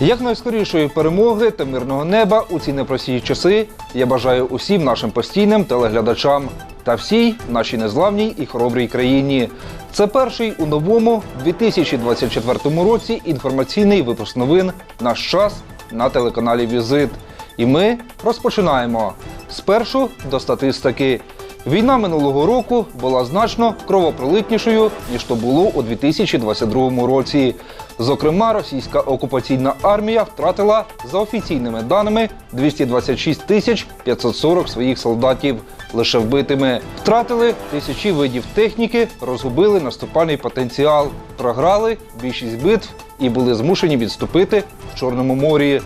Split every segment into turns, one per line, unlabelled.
Як найскорішої перемоги та мирного неба у ці непрості часи я бажаю усім нашим постійним телеглядачам та всій нашій незламній і хоробрій країні. Це перший у новому 2024 році інформаційний випуск новин Наш час на телеканалі Візит. І ми розпочинаємо спершу до статистики. Війна минулого року була значно кровопролитнішою, ніж то було у 2022 році. Зокрема, російська окупаційна армія втратила за офіційними даними 226 тисяч 540 своїх солдатів лише вбитими. Втратили тисячі видів техніки, розгубили наступальний потенціал, програли більшість битв і були змушені відступити в Чорному морі.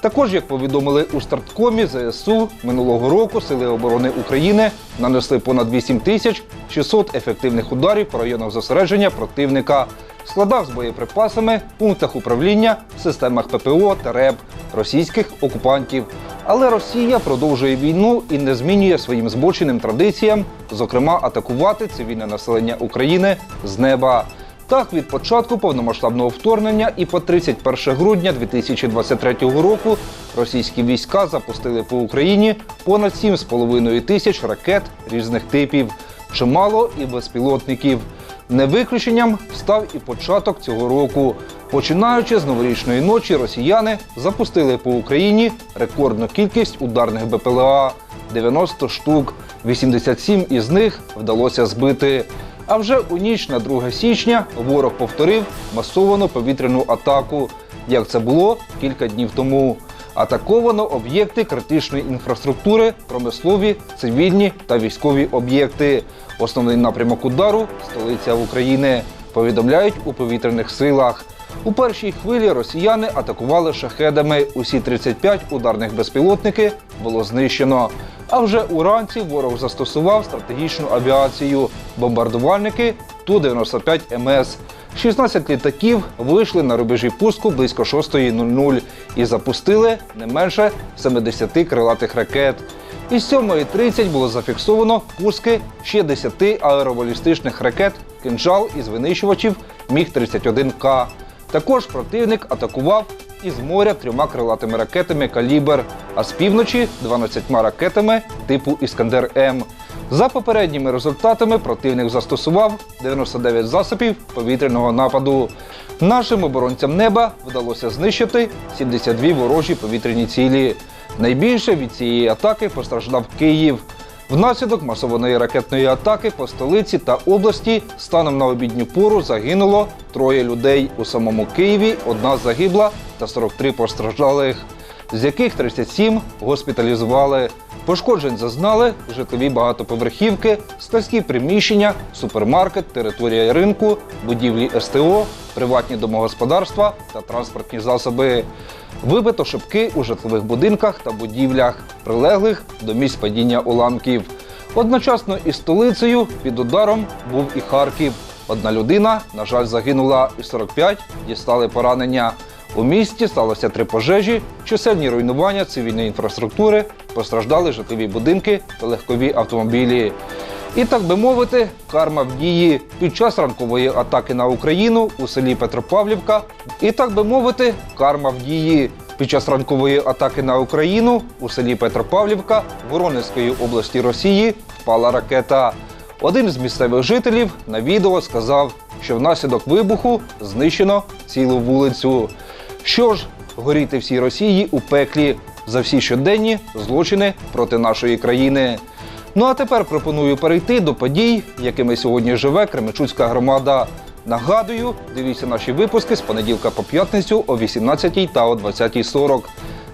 Також, як повідомили у старткомі ЗСУ, минулого року Сили оборони України нанесли понад 8 тисяч 600 ефективних ударів по районах зосередження противника, складах з боєприпасами, пунктах управління, системах ППО та РЕБ російських окупантів. Але Росія продовжує війну і не змінює своїм збоченим традиціям, зокрема атакувати цивільне населення України з неба. Так, від початку повномасштабного вторгнення і по 31 грудня 2023 року російські війська запустили по Україні понад 7,5 тисяч ракет різних типів, чимало і безпілотників. Не виключенням став і початок цього року. Починаючи з новорічної ночі, росіяни запустили по Україні рекордну кількість ударних БПЛА 90 штук. 87 із них вдалося збити. А вже у ніч на 2 січня ворог повторив масовану повітряну атаку, як це було кілька днів тому. Атаковано об'єкти критичної інфраструктури, промислові, цивільні та військові об'єкти. Основний напрямок удару столиця України. Повідомляють у повітряних силах. У першій хвилі росіяни атакували шахедами. Усі 35 ударних безпілотники було знищено. А вже уранці ворог застосував стратегічну авіацію, бомбардувальники Ту-95 МС. 16 літаків вийшли на рубежі пуску близько 6.00 і запустили не менше 70 крилатих ракет. Із 7.30 було зафіксовано пуски ще 10 аеробалістичних ракет «Кинжал» із винищувачів Міг-31К. Також противник атакував із моря трьома крилатими ракетами «Калібр», а з півночі 12 ракетами типу Іскандер М. За попередніми результатами противник застосував 99 засобів повітряного нападу. Нашим оборонцям неба вдалося знищити 72 ворожі повітряні цілі. Найбільше від цієї атаки постраждав Київ. Внаслідок масованої ракетної атаки по столиці та області станом на обідню пору загинуло троє людей. У самому Києві одна загибла та 43 постраждалих, з яких 37 госпіталізували. Пошкоджень зазнали житлові багатоповерхівки, складські приміщення, супермаркет, територія ринку, будівлі СТО, приватні домогосподарства та транспортні засоби. Вибито шибки у житлових будинках та будівлях, прилеглих до місць падіння уламків. Одночасно із столицею під ударом був і Харків. Одна людина, на жаль, загинула, і 45 дістали поранення. У місті сталося три пожежі, чисельні руйнування цивільної інфраструктури, постраждали житлові будинки та легкові автомобілі. І так би мовити, карма в дії під час ранкової атаки на Україну у селі Петропавлівка. І так би мовити, карма в дії під час ранкової атаки на Україну у селі Петропавлівка Воронезької області Росії впала ракета. Один з місцевих жителів на відео сказав, що внаслідок вибуху знищено цілу вулицю. Що ж, горіти всій Росії у пеклі за всі щоденні злочини проти нашої країни. Ну а тепер пропоную перейти до подій, якими сьогодні живе Кременчуцька громада. Нагадую, дивіться наші випуски з понеділка по п'ятницю о 18 та о 20.40.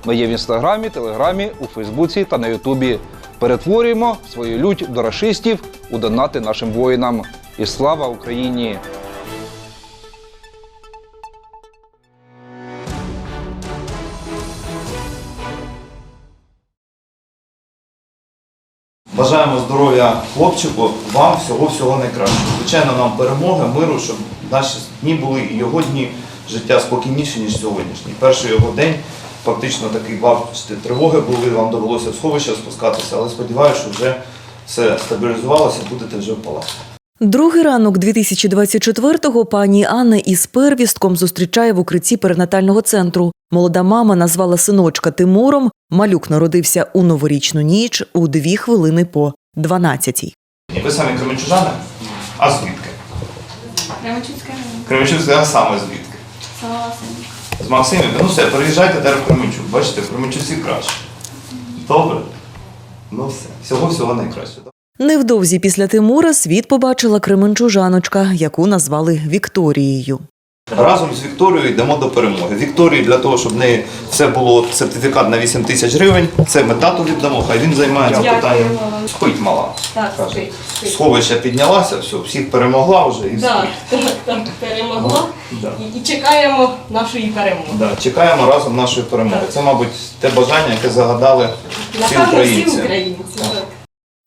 Ми є в інстаграмі, телеграмі, у Фейсбуці та на Ютубі. Перетворюємо свою лють до рашистів у донати нашим воїнам. І слава Україні!
Бажаємо здоров'я хлопчику, вам всього-всього найкращого. Звичайно, нам перемоги, миру, щоб наші дні були і його дні життя спокійніші, ніж сьогоднішній. Перший його день фактично такий бачите, тривоги були, вам довелося в сховище спускатися, але сподіваюся, що вже все стабілізувалося, будете вже в палаці.
Другий ранок 2024-го пані Анна із первістком зустрічає в укритті перинатального центру. Молода мама назвала синочка Тимуром. Малюк народився у новорічну ніч у дві хвилини по 12-й.
Ви самі кременчужани? А звідки?
Кременчуцька.
Кременчуцька, а саме звідки? З Максимівки? Ну все, переїжджайте тепер в Кременчук. Бачите, в Кременчуці краще. Добре? Ну все. Всього-всього найкращого.
Невдовзі після Тимура світ побачила кременчужаночка, яку назвали Вікторією.
Разом з Вікторією йдемо до перемоги. Вікторії для того, щоб в неї все було сертифікат на 8 тисяч гривень. Це ми тату віддамо, хай він займається
Дякую
питанням.
вам.
Спить мала.
Так,
Каже.
спить, спить.
Сховища піднялася, все, всіх перемогла вже і
Так,
спить.
так, так, перемогла.
Да.
І, і чекаємо нашої перемоги.
Да, чекаємо разом нашої перемоги.
Так.
Це, мабуть, те бажання, яке загадали всі
Напевно, всі
українці.
українці. Так.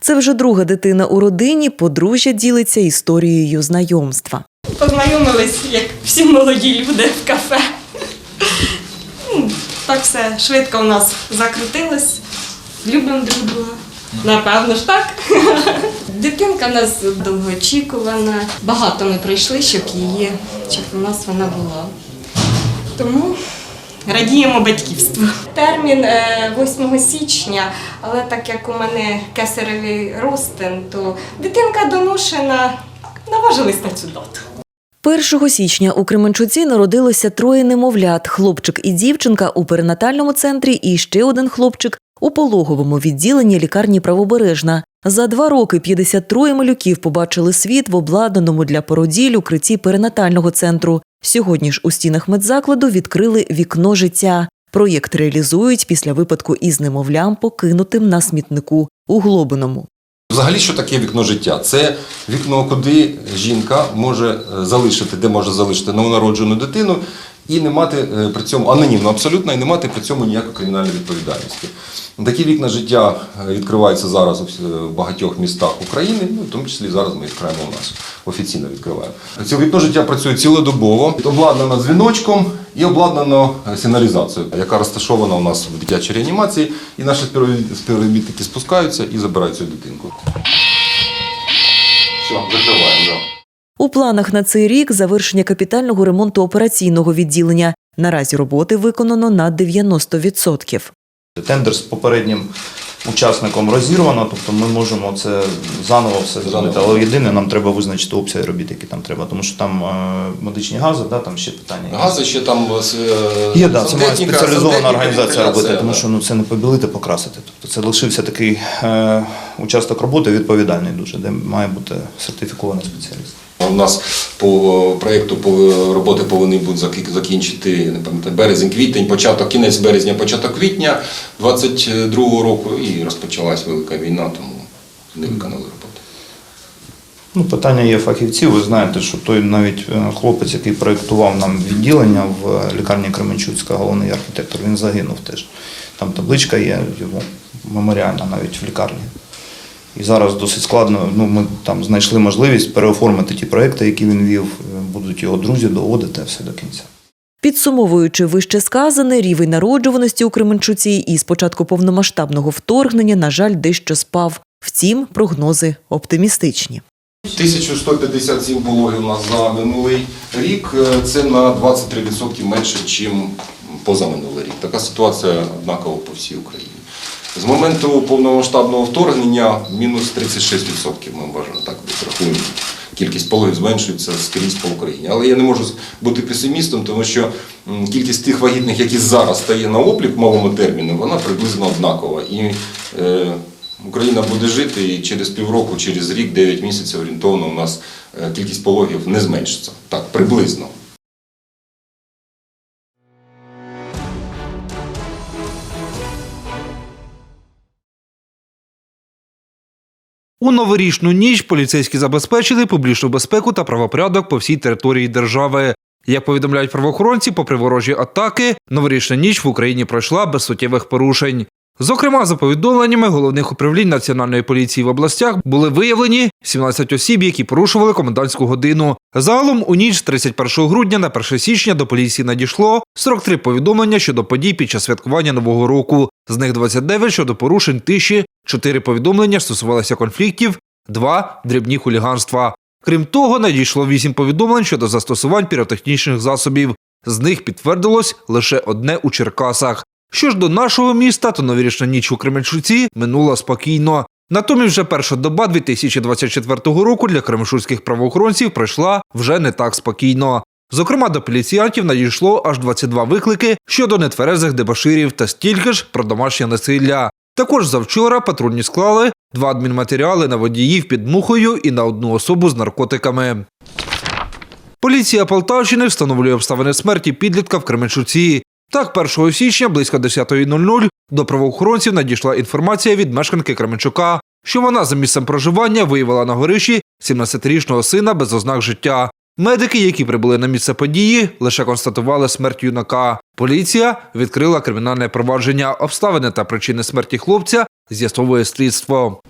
Це вже друга дитина у родині. Подружжя ділиться історією знайомства.
Познайомились, як всі молоді люди в кафе. Ну, Так все швидко у нас закрутилось. Любимо друг друга. Напевно ж так. Дитинка в нас довгоочікувана. Багато ми пройшли, щоб її, щоб у нас вона була. Тому радіємо батьківству. Термін е, 8 січня, але так як у мене кесаревий ростин, то дитинка доношена, наважились на цю дату.
1 січня у Кременчуці народилося троє немовлят: хлопчик і дівчинка у перинатальному центрі, і ще один хлопчик у пологовому відділенні лікарні Правобережна. За два роки 53 малюків побачили світ в обладнаному для породіль укритті перинатального центру. Сьогодні ж у стінах медзакладу відкрили вікно життя. Проєкт реалізують після випадку із немовлям, покинутим на смітнику у Глобиному.
Взагалі, що таке вікно життя? Це вікно, куди жінка може е, залишити, де може залишити новонароджену дитину і не мати е, при цьому анонімно абсолютно і не мати при цьому ніякої кримінальної відповідальності. Такі вікна життя е, відкриваються зараз у багатьох містах України, ну в тому числі зараз ми відкриваємо у нас офіційно відкриваємо. Це вікно життя працює цілодобово, обладнано дзвіночком і обладнано е, сигналізацією, яка розташована у нас в дитячій реанімації, і наші співробіт- співробітники спускаються і забирають цю дитинку. Все, закриваємо. Да.
У планах на цей рік завершення капітального ремонту операційного відділення. Наразі роботи виконано на 90%.
Тендер з попереднім учасником розірвано, тобто ми можемо це заново все зробити. Але єдине, нам треба визначити обсяги робіт, які там треба, тому що там е, медичні гази, да, там ще питання.
Гази ще там е,
Є, да, це має спеціалізована організація робити, тому що ну, це не побілити, покрасити. Тобто це лишився такий е, участок роботи відповідальний дуже, де має бути сертифікований спеціаліст.
У нас по проєкту роботи повинні будуть закінчити я не пам'ятаю, березень-квітень, початок, кінець березня, початок квітня 22-го року і розпочалась велика війна, тому не виконали роботу.
Ну, питання є фахівців. Ви знаєте, що той навіть е, хлопець, який проєктував нам відділення в лікарні Кременчуцька, головний архітектор, він загинув теж. Там табличка є його меморіальна навіть в лікарні. І зараз досить складно. Ну, ми там знайшли можливість переоформити ті проекти, які він вів. Е, Будуть його друзі доводити все до кінця.
Підсумовуючи вище сказане, рівень народжуваності у Кременчуці із початку повномасштабного вторгнення, на жаль, дещо спав. Втім, прогнози оптимістичні.
1157 пологів у нас за минулий рік. Е, Це на 23% менше, ніж позаминулий рік. Така ситуація однакова по всій Україні. З моменту повномасштабного вторгнення мінус 36% ми вважаємо, так рахуємо. Кількість пологів зменшується скрізь по Україні. Але я не можу бути песимістом, тому що кількість тих вагітних, які зараз стає на облік в малому терміні, вона приблизно однакова. І е, Україна буде жити і через півроку, через рік, 9 місяців орієнтовно у нас е, кількість пологів не зменшиться. Так, приблизно.
У новорічну ніч поліцейські забезпечили публічну безпеку та правопорядок по всій території держави. Як повідомляють правоохоронці, попри ворожі атаки, новорічна ніч в Україні пройшла без суттєвих порушень. Зокрема, за повідомленнями головних управлінь національної поліції в областях були виявлені 17 осіб, які порушували комендантську годину. Загалом у ніч з 31 грудня на 1 січня до поліції надійшло 43 повідомлення щодо подій під час святкування нового року. З них 29 щодо порушень тиші, 4 повідомлення стосувалися конфліктів, 2 – дрібні хуліганства. Крім того, надійшло вісім повідомлень щодо застосувань піротехнічних засобів. З них підтвердилось лише одне у Черкасах. Що ж до нашого міста, то новорічна ніч у Кременчуці минула спокійно. Натомість вже перша доба 2024 року для кременчуцьких правоохоронців пройшла вже не так спокійно. Зокрема, до поліціянтів надійшло аж 22 виклики щодо нетверезих дебаширів та стільки ж про домашнє насилля. Також завчора патрульні склали два адмінматеріали на водіїв під мухою і на одну особу з наркотиками. Поліція Полтавщини встановлює обставини смерті підлітка в Кременчуці. Так, 1 січня близько 10.00 до правоохоронців надійшла інформація від мешканки Кременчука, що вона за місцем проживання виявила на горищі 17-річного сина без ознак життя. Медики, які прибули на місце події, лише констатували смерть юнака. Поліція відкрила кримінальне провадження. Обставини та причини смерті хлопця з'ясовує слідство.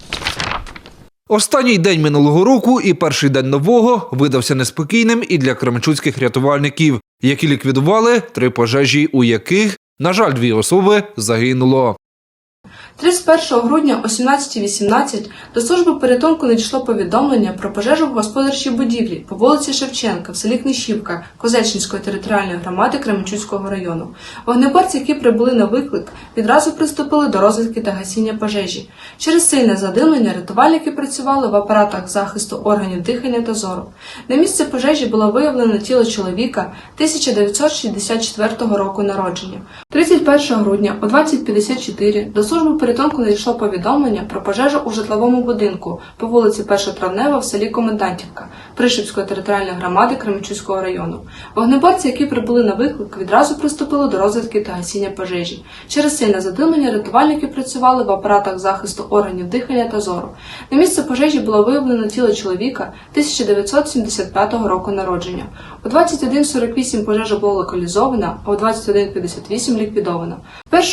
Останній день минулого року і перший день нового видався неспокійним і для кременчуцьких рятувальників, які ліквідували три пожежі, у яких, на жаль, дві особи загинуло.
31 грудня о 17.18 до служби порятунку надійшло повідомлення про пожежу в господарчій будівлі по вулиці Шевченка в селі Книщівка Козельчинської територіальної громади Кременчуцького району. Вогнеборці, які прибули на виклик, відразу приступили до розвідки та гасіння пожежі. Через сильне задимлення рятувальники працювали в апаратах захисту органів дихання та зору. На місце пожежі було виявлено тіло чоловіка 1964 року народження. 31 грудня о 20.54 до служби порятунку надійшло повідомлення про пожежу у житловому будинку по вулиці 1 Травнева в селі Комендантівка Пришипської територіальної громади Кременчуцького району. Вогнеборці, які прибули на виклик, відразу приступили до розвідки та гасіння пожежі. Через сильне задимлення рятувальники працювали в апаратах захисту органів дихання та зору. На місце пожежі було виявлено тіло чоловіка 1975 року народження. У 21.48 пожежа була локалізована, а у 21.58 ліквідована.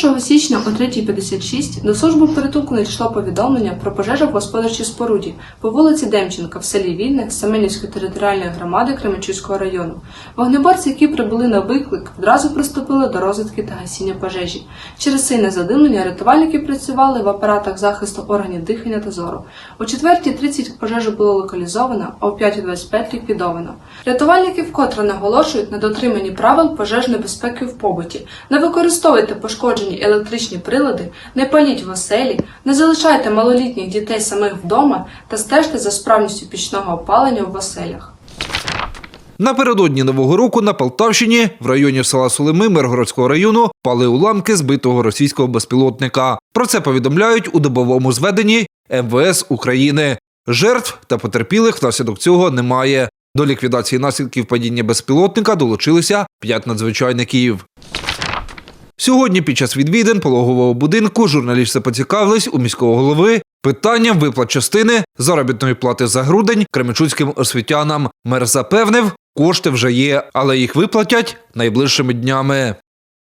1 січня о 3.56 до служби порятунку надійшло повідомлення про пожежу в господарчій споруді по вулиці Демченка в селі Вільне Семенівської територіальної громади Кременчуцького району. Вогнеборці, які прибули на виклик, одразу приступили до розвідки та гасіння пожежі. Через сильне задимлення рятувальники працювали в апаратах захисту органів дихання та зору. О 4.30 пожежа була локалізована, а о 5.25 ліквідована. Рятувальники вкотре наголошують на дотриманні правил пожежної безпеки в побуті. Не використовуйте пошкоджені електричні прилади, не паліть в оселі, не залишайте малолітніх дітей самих вдома та стежте за справністю пічного опалення в оселях.
Напередодні нового року на Полтавщині в районі села Сулими Миргородського району пали уламки збитого російського безпілотника. Про це повідомляють у добовому зведенні МВС України. Жертв та потерпілих внаслідок цього немає. До ліквідації наслідків падіння безпілотника долучилися п'ять надзвичайників. Сьогодні під час відвідин пологового будинку журналісти поцікавились у міського голови питанням виплат частини заробітної плати за грудень кременчуцьким освітянам. Мер запевнив, кошти вже є, але їх виплатять найближчими днями.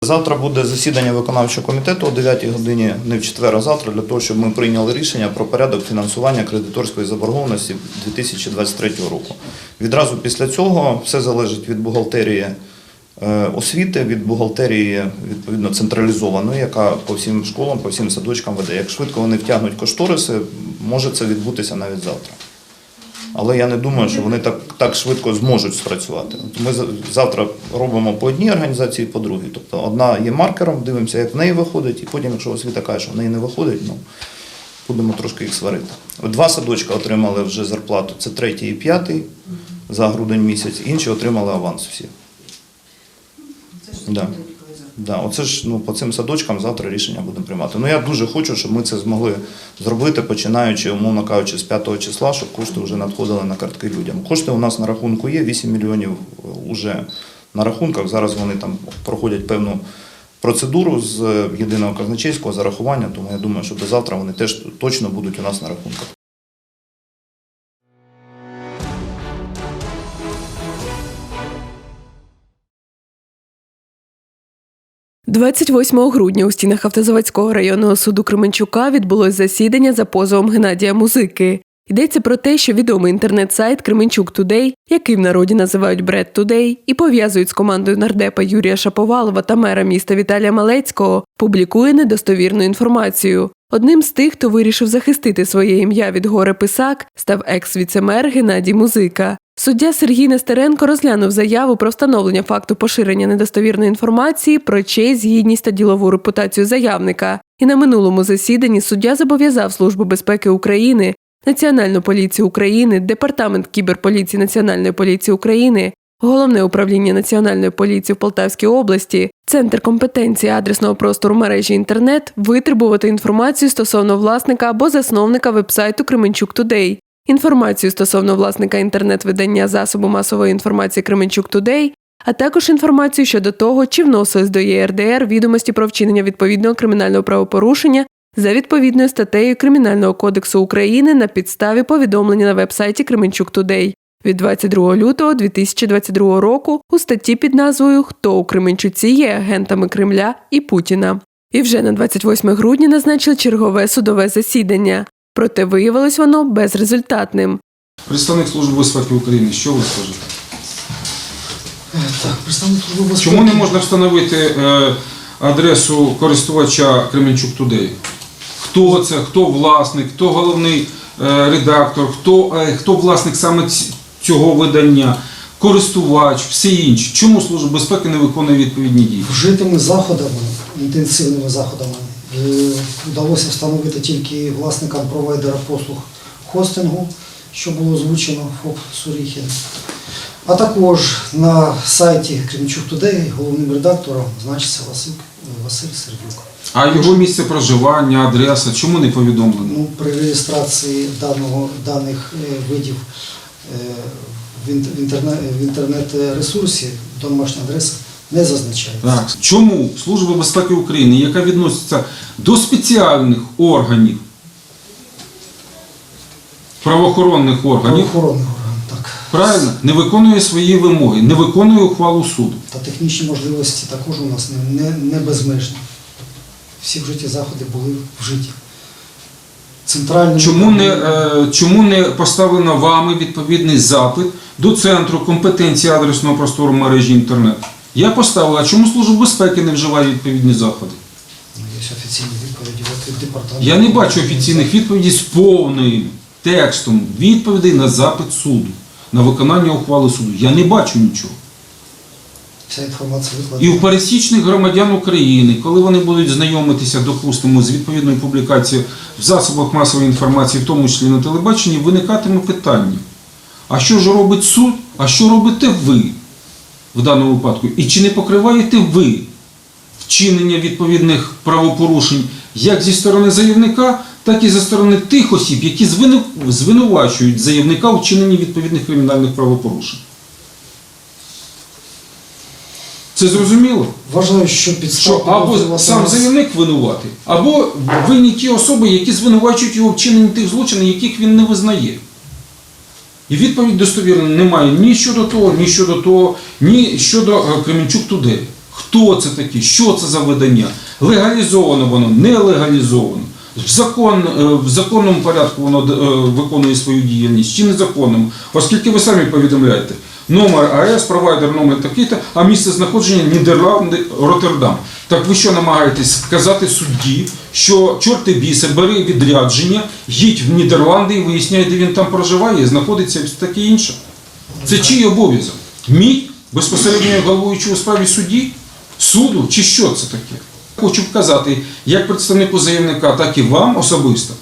Завтра буде засідання виконавчого комітету о 9 годині, не в четвер, а завтра, для того, щоб ми прийняли рішення про порядок фінансування кредиторської заборгованості 2023 року. Відразу після цього все залежить від бухгалтерії освіти, від бухгалтерії відповідно централізованої, яка по всім школам, по всім садочкам веде. Як швидко вони втягнуть кошториси, може це відбутися навіть завтра. Але я не думаю, що вони так, так швидко зможуть спрацювати. Ми завтра робимо по одній організації, по другій. Тобто одна є маркером, дивимося, як в неї виходить, і потім, якщо освіта каже, що в неї не виходить, ну будемо трошки їх сварити. Два садочка отримали вже зарплату, це третій і п'ятий за грудень місяць, інші отримали аванс всі. Да. Да, оце ж ну, по цим садочкам завтра рішення будемо приймати. Ну я дуже хочу, щоб ми це змогли зробити, починаючи, умовно кажучи, з 5 числа, щоб кошти вже надходили на картки людям. Кошти у нас на рахунку є, 8 мільйонів вже на рахунках. Зараз вони там проходять певну процедуру з е, єдиного казначейського зарахування, тому я думаю, що до завтра вони теж точно будуть у нас на рахунках.
– 28 грудня у стінах Автозаводського районного суду Кременчука відбулось засідання за позовом Геннадія Музики. Йдеться про те, що відомий інтернет-сайт Кременчук Тудей, який в народі називають Бред Тудей, і пов'язують з командою нардепа Юрія Шаповалова та мера міста Віталія Малецького, публікує недостовірну інформацію. Одним з тих, хто вирішив захистити своє ім'я від горе писак, став екс-віцемер Геннадій Музика. Суддя Сергій Нестеренко розглянув заяву про встановлення факту поширення недостовірної інформації про честь, гідність та ділову репутацію заявника. І на минулому засіданні суддя зобов'язав Службу безпеки України, Національну поліцію України, Департамент кіберполіції Національної поліції України, Головне управління Національної поліції в Полтавській області, Центр компетенції адресного простору мережі інтернет витребувати інформацію стосовно власника або засновника вебсайту Кременчук Тудей, інформацію стосовно власника інтернет-видання засобу масової інформації Кременчук Тудей, а також інформацію щодо того, чи вносились до ЄРДР відомості про вчинення відповідного кримінального правопорушення за відповідною статтею Кримінального кодексу України на підставі повідомлення на вебсайті Кременчук Тудей від 22 лютого 2022 року у статті під назвою Хто у Кременчуці є агентами Кремля і Путіна. І вже на 28 грудня назначили чергове судове засідання. Проте виявилось воно безрезультатним.
Представник Служби безпеки України, що ви скажете?
Так, представник служби безпеки.
Чому не можна встановити е, адресу користувача Кременчук Тудей? Хто це, хто власник, хто головний е, редактор, хто, е, хто власник саме цього видання, користувач, всі інші. Чому Служба безпеки не виконує відповідні дії?
Вжитими заходами, інтенсивними заходами, вдалося встановити тільки власникам провайдера послуг хостингу, що було озвучено ФОП Суріхін. А також на сайті Кремчук Today головним редактором значиться Василь, Василь Сердюк.
А його місце проживання, адреса, чому не повідомлено?
Ну, при реєстрації даного, даних е, видів е, в інтернет-ресурсі домашня адреса не зазначається.
Так. Чому Служба безпеки України, яка відноситься до спеціальних органів, правоохоронних органів,
Правоохоронний орган, так.
правильно, не виконує свої вимоги, не виконує ухвалу суду?
Та технічні можливості також у нас не, не, не безмежні. Всі вжиті заходи були вжиті. Центральний
Чому не, е, чому не поставлено вами відповідний запит до Центру компетенції адресного простору мережі інтернет? Я поставив, а чому Служба безпеки не вживає відповідні заходи?
Ну, Є офіційні відповіді від департаменту.
Я не бачу офіційних відповідей з повним текстом відповідей на запит суду, на виконання ухвали суду. Я не бачу нічого.
Вся інформація
І
викладена.
у пересічних громадян України, коли вони будуть знайомитися, допустимо, з відповідною публікацією в засобах масової інформації, в тому числі на телебаченні, виникатиме питання: а що ж робить суд, а що робите ви в даному випадку? І чи не покриваєте ви вчинення відповідних правопорушень як зі сторони заявника, так і зі сторони тих осіб, які звинувачують заявника у вчиненні відповідних кримінальних правопорушень? Це зрозуміло?
Вважаю, що
Що або сам заявник винуватий, або винні ті особи, які звинувачують його в вчиненні тих злочинів, яких він не визнає. І відповідь достовірна немає ні щодо того, ні щодо того, ні щодо е, Кременчук Туди. Хто це такі, що це за видання? Легалізовано воно, не легалізовано. В, закон, е, в законному порядку воно е, виконує свою діяльність чи незаконному, оскільки ви самі повідомляєте, номер АЕС, провайдер номер такий-то, а місце знаходження Нідерланди, Роттердам. Так ви що намагаєтесь сказати судді, що чорти біси, бери відрядження, їдь в Нідерланди і виясняй, де він там проживає, знаходиться і таке інше. Це чий обов'язок? Мій безпосередньо головуючий у справі судді, суду чи що це таке? Хочу вказати як представнику заявника, так і вам особисто,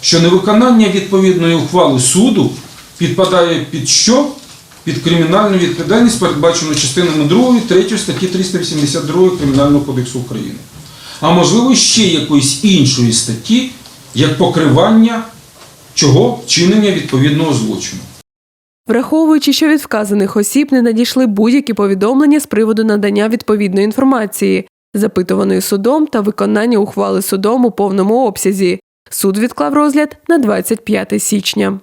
що невиконання відповідної ухвали суду підпадає під що? Під кримінальну відповідальність, передбачену частинами 2 3 статті 382 Кримінального кодексу України. А можливо ще якоїсь іншої статті, як покривання чого вчинення відповідного злочину.
Враховуючи, що від вказаних осіб не надійшли будь-які повідомлення з приводу надання відповідної інформації, запитуваної судом та виконання ухвали судом у повному обсязі, суд відклав розгляд на 25 січня.